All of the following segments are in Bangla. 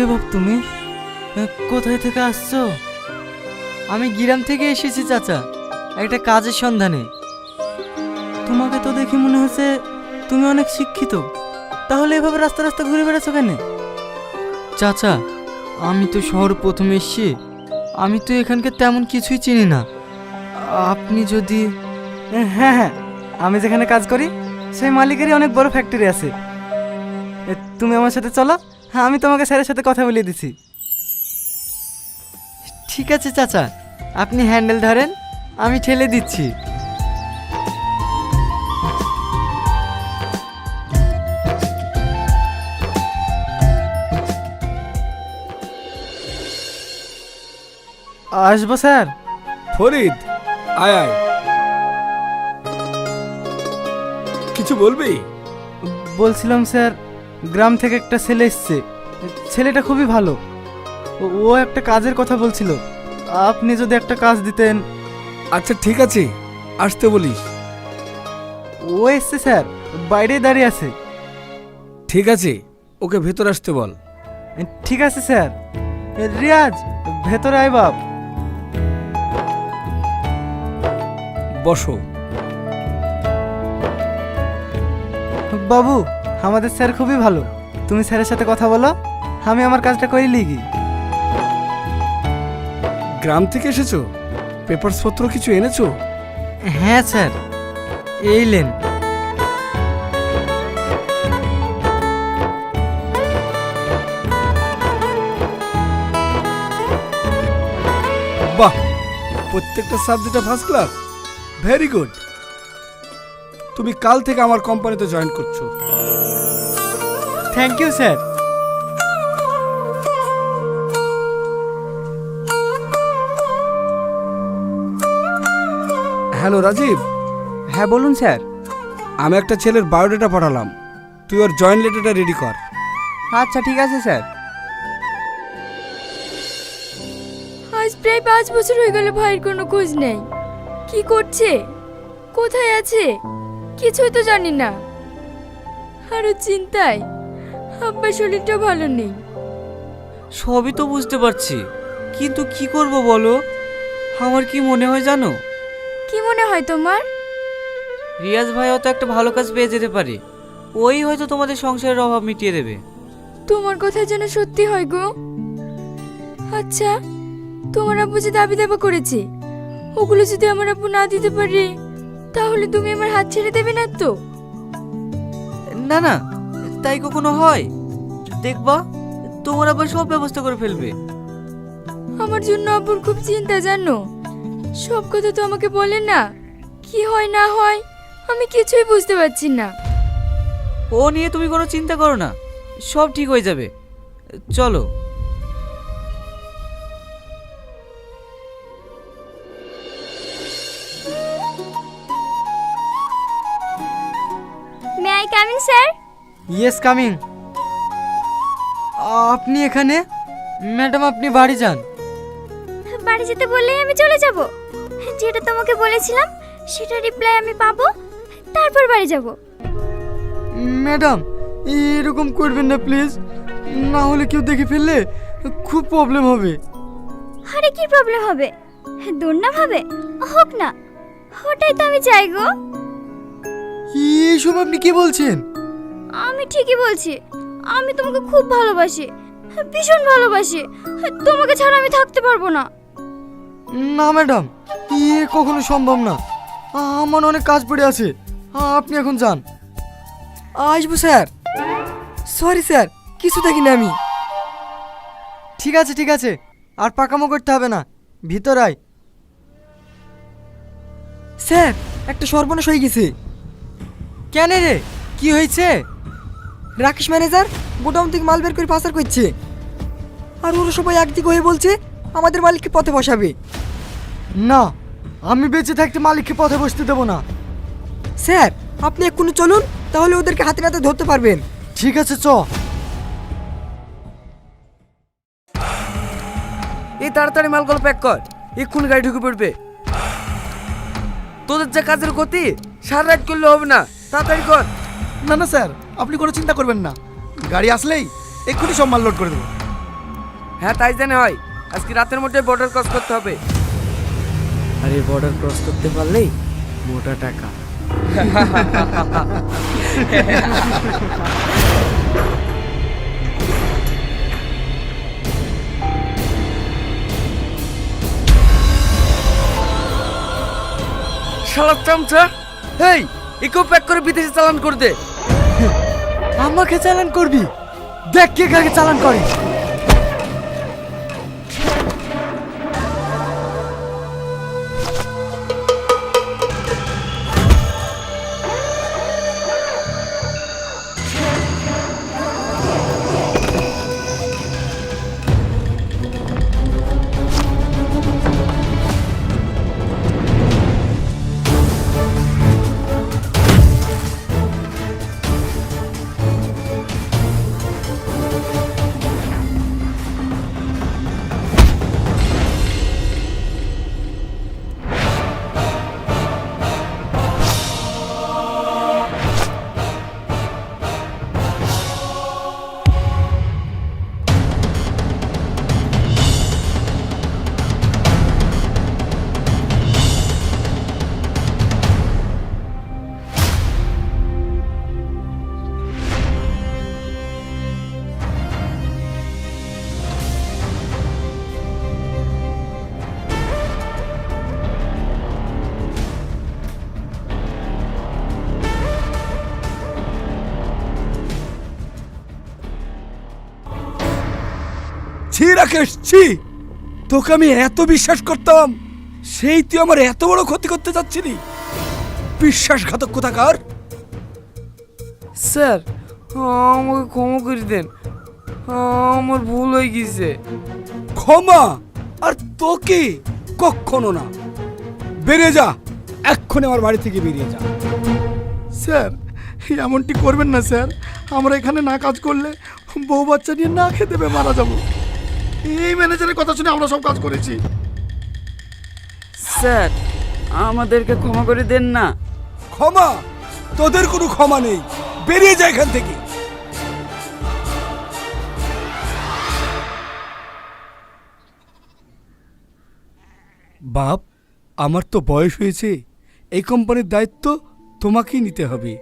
কে বাপ তুমি কোথায় থেকে আসছো? আমি গ্রাম থেকে এসেছি, চাচা, একটা কাজের সন্ধানে। তোমাকে তো দেখে মনে হচ্ছে তুমি অনেক শিক্ষিত। তাহলে এভাবে রাস্তা রাস্তা ঘুরে বেড়াচ্ছ কেন? চাচা, আমি তো শহর প্রথমে এসছি। আমি তো এখানকার তেমন কিছুই চিনি না। আপনি যদি হ্যাঁ হ্যাঁ আমি যেখানে কাজ করি, সেই মালিকেরই অনেক বড় ফ্যাক্টরি আছে। তুমি আমার সাথে চলো। আমি তোমাকে স্যারের সাথে কথা বলিয়ে দিছি। ঠিক আছে চাচা। আপনি হ্যান্ডেল ধরেন আমি ঠেলে দিচ্ছি। আসব স্যার। ফরিদ আয় আয়। কিছু বলবি? বলছিলাম স্যার গ্রাম থেকে একটা ছেলে এসছে। ছেলেটা খুবই ভালো। ও- একটা কাজের কথা বলছিল। আপনি যদি একটা কাজ দিতেন। আচ্ছা ঠিক আছে। আসতে বলিস। ও এসছে স্যার। বাইরে দাঁড়িয়ে আছে। ঠিক আছে। ওকে ভেতর আসতে বল। ঠিক আছে স্যার। রিয়াজ ভেতরে আয় বাপ। বসো। বাবু আমাদের স্যার খুবই ভালো। তুমি স্যারের সাথে কথা বলো আমি আমার কাজটা করে লিখি গ্রাম থেকে এসেছ? পেপারস পত্র কিছু এনেছো? হ্যাঁ স্যার। এই লেন। বাহ! প্রত্যেকটা সাবজেক্টে ফার্স্ট ক্লাস ভেরি গুড তুমি কাল থেকে আমার কোম্পানিতে জয়েন করছ। Thank you sir hello Rajiv হ্যাঁ বলুন স্যার। আমি একটা ছেলের বায়োডাটা পাঠালাম। তুই ওর জয়েন্ট লেটারটা রেডি কর। আচ্ছা ঠিক আছে স্যার। আজ প্রায় পাঁচ বছর হয়ে গেল ভাইয়ের কোনো খোঁজ নেই। কি করছে? কোথায় আছে? কিছুই তো জানি না। আরও চিন্তায়। আব্বার শরীরটা ভালো নেই। সবই তো বুঝতে পারছি। কিন্তু কি করব বলো? আমার কি মনে হয় জানো? কি মনে হয় তোমার? রিয়াজ ভাই হয়তো একটা ভালো কাজ পেয়ে যেতে পারে। ওই হয়তো তোমাদের সংসারের অভাব মিটিয়ে দেবে। তোমার কথা যেন সত্যি হয় গো। আচ্ছা তোমার আব্বু যে দাবি দাবা করেছে ওগুলো যদি আমার আব্বু না দিতে পারে তাহলে তুমি আমার হাত ছেড়ে দেবে না তো? না না তাই কখনো হয়? দেখবা তোমার আবার সব ব্যবস্থা করে ফেলবে। আমার জন্য আব্বুর খুব চিন্তা জানো? সব কথা তো আমাকে বলেন না। কি হয় না হয় আমি কিছুই বুঝতে পারছি না। ও নিয়ে তুমি কোনো চিন্তা করো না। সব ঠিক হয়ে যাবে। চলো। ইয়েস কামিং আপনি এখানে? ম্যাডাম আপনি বাড়ি যান। বাড়ি যেতে বললেই আমি চলে যাব। যেটা তোমাকে বলেছিলাম সেটা রিপ্লাই আমি পাবো। তারপর বাড়ি যাব। ম্যাডাম এরকম করবেন না প্লিজ না হলে কেউ দেখে ফেললে খুব প্রবলেম হবে। আরে কি প্রবলেম হবে? দুর্নাম হবে হোক না। ওটাই তো আমি চাই গো। এইসব আপনি কি বলছেন? আমি ঠিকই বলছি। আমি তোমাকে খুব ভালোবাসি। ভীষণ ভালোবাসি। তোমাকে ছাড়া আমি থাকতে পারব না। না, ম্যাডাম, এ কখনো সম্ভব না। আমার অনেক কাজ পড়ে আছে। আপনি এখন যান। আসব, স্যার। সরি, স্যার, কিছু দেখিনি আমি। ঠিক আছে ঠিক আছে। আর পাকামো করতে হবে না। ভিতর আয়। স্যার, একটা সর্বনাশ হয়ে গেছে। কেন রে? কি হয়েছে? রাকেশ ম্যানেজার গোডাউন থেকে মাল বের করে পাচার করছে। আর ওরা সবাই একদিকে হয়ে বলছে আমাদের মালিককে পথে বসাবে। না আমি বেঁচে থাকতে মালিককে পথে বসতে দেবো না। স্যার আপনি এক্ষুনি চলুন তাহলে ওদেরকে হাতে নাতে ধরতে পারবেন। ঠিক আছে চ। এই তাড়াতাড়ি মালগুলো প্যাক কর এক্ষুনি গাড়ি ঢুকে পড়বে। তোদের যে কাজের গতি সারা রাত করলে হবে না। তাড়াতাড়ি কর। না না স্যার। আপনি কোনো চিন্তা করবেন না। গাড়ি আসলেই এক্ষুনি সব মাল লোড করে দেবো। হ্যাঁ তাই জানে হয়। আজকে রাতের মধ্যে বর্ডার ক্রস করতে হবে। আরে বর্ডার ক্রস করতে পারলেই মোটা টাকা। শালা চামচা হেই ইকো প্যাক করে বিদেশে চালান করে দে। আমাকে চালান করবি? দেখ কে কাকে চালান করে। রাকেশ ছি তোকে আমি এত বিশ্বাস করতাম সেই তুই আমার এত বড় ক্ষতি করতে যাচ্ছিলি বিশ্বাসঘাতক কোথাকার? স্যার আমাকে ক্ষমা করে দেন। আমার ভুল হয়ে গেছে। ক্ষমা? আর তোকে কখনো না। বেরিয়ে যা এক্ষুনি আমার বাড়ি থেকে বেরিয়ে যা। স্যার এমনটি করবেন না স্যার। আমরা এখানে না কাজ করলে বউ বাচ্চা নিয়ে না খেতে পেয়ে মারা যাব। এই ম্যানেজারের কথা শুনে আমরা সব কাজ করেছি। স্যার আমাদেরকে ক্ষমা করে দেন না। ক্ষমা? তোদের কোনো ক্ষমা নেই। বেরিয়ে যা এখান থেকে। বাপ আমার তো বয়স হয়েছে। এই কোম্পানির দায়িত্ব তোমাকেই নিতে হবে।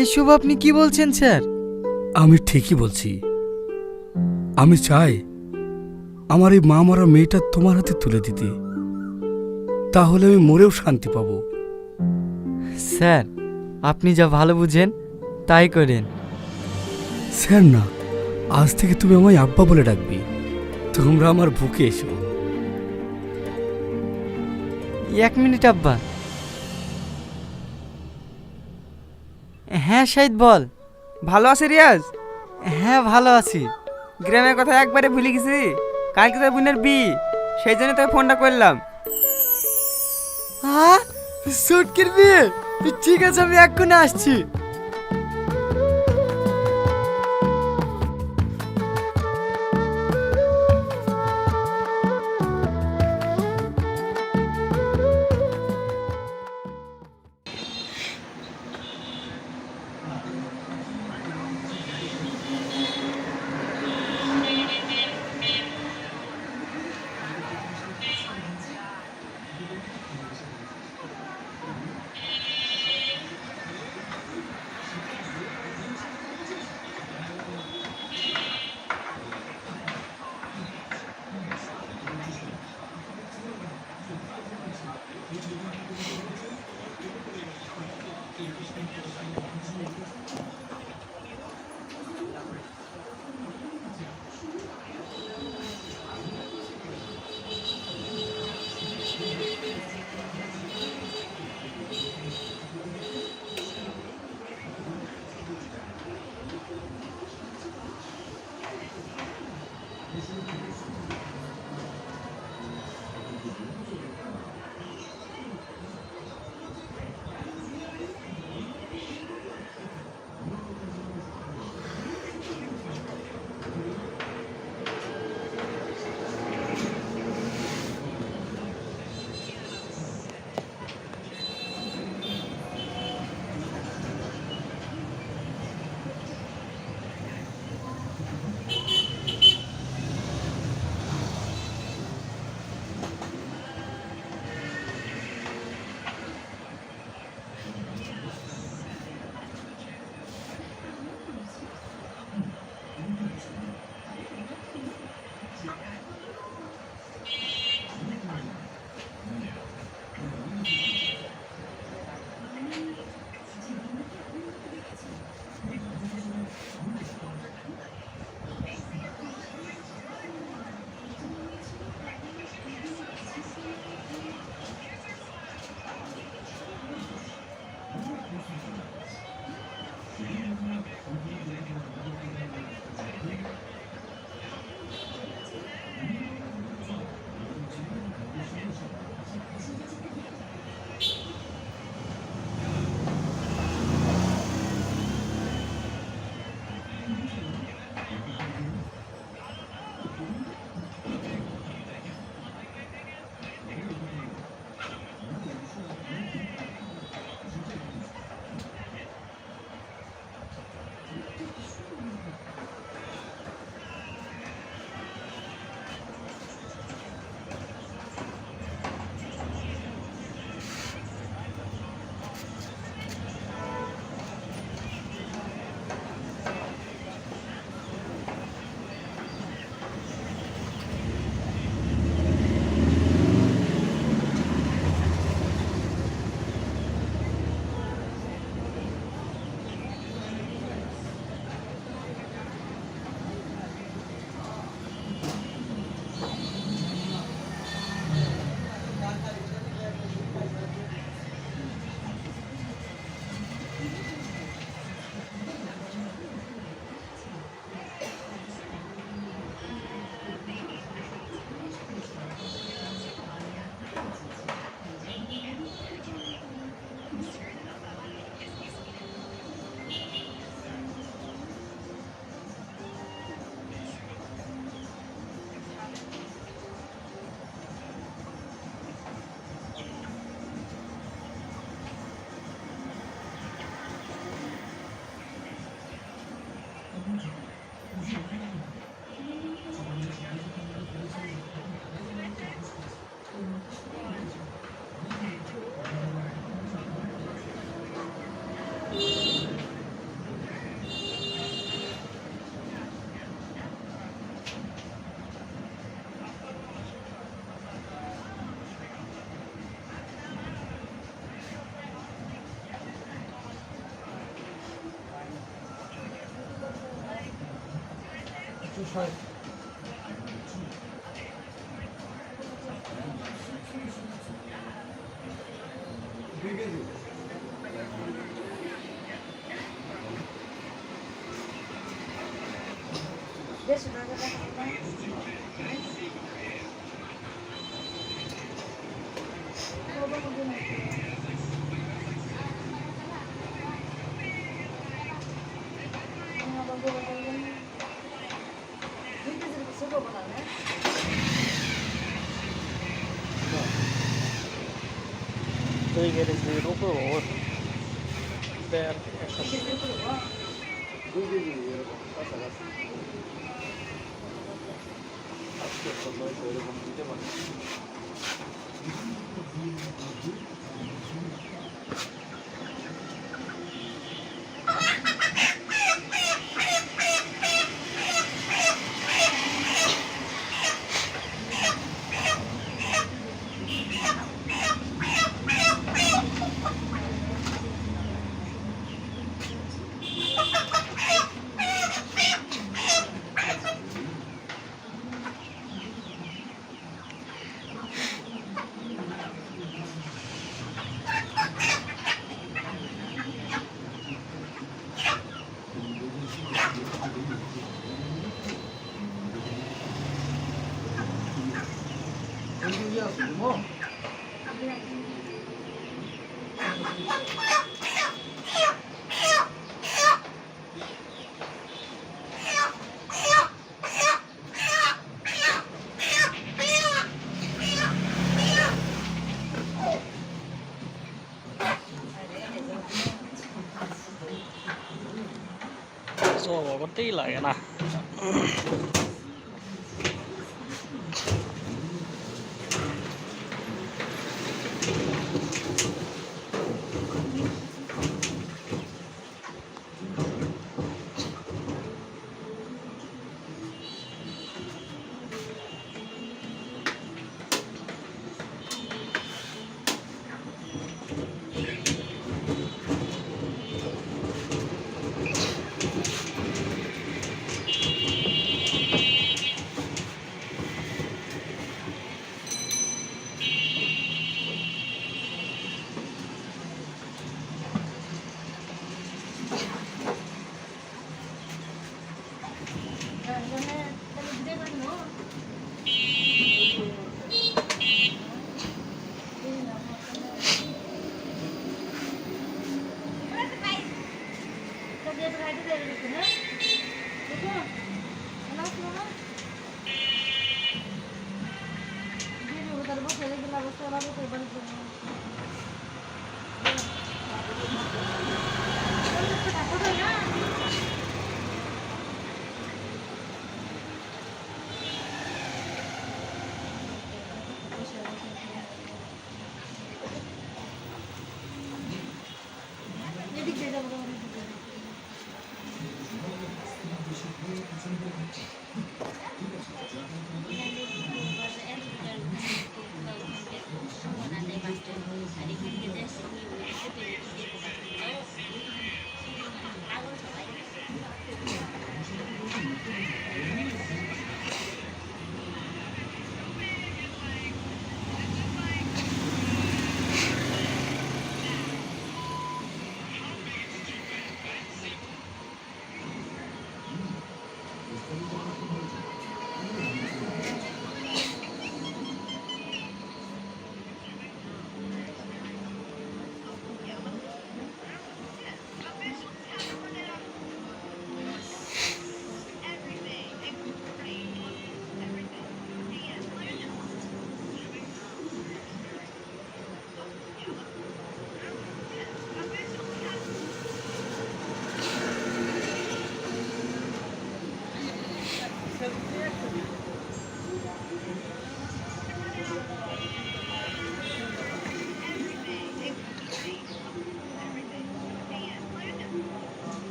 এসব আপনি কি বলছেন স্যার? আমি ঠিকই বলছি। আমি চাই আমার এই মা মরা মেয়েটা তোমার হাতে তুলে দিতে। তাহলে আমি মরেও শান্তি পাব। স্যার আপনি যা ভালো বুঝেন তাই করেন। স্যার না আজ থেকে তুমি আমায় আব্বা বলে ডাকবি। তোমরা আমার বুকে এসো। এক মিনিট আব্বা। হ্যাঁ শাহিদ বল। ভালো আছে রিয়াজ? হ্যাঁ ভালো আছি। গ্রামের কথা একবারে ভুলে গেছি। কালকে তোর বোনের বি, সেই জন্য তোকে ফোনটা করলাম। হ্যাঁ সুটকির বিয়ে? ঠিক আছে, আমি এক্ষুনি আসছি। Deixa eu dar Really get his lead over or bad. Thank you. Bawasan mo. So, konti lang yan.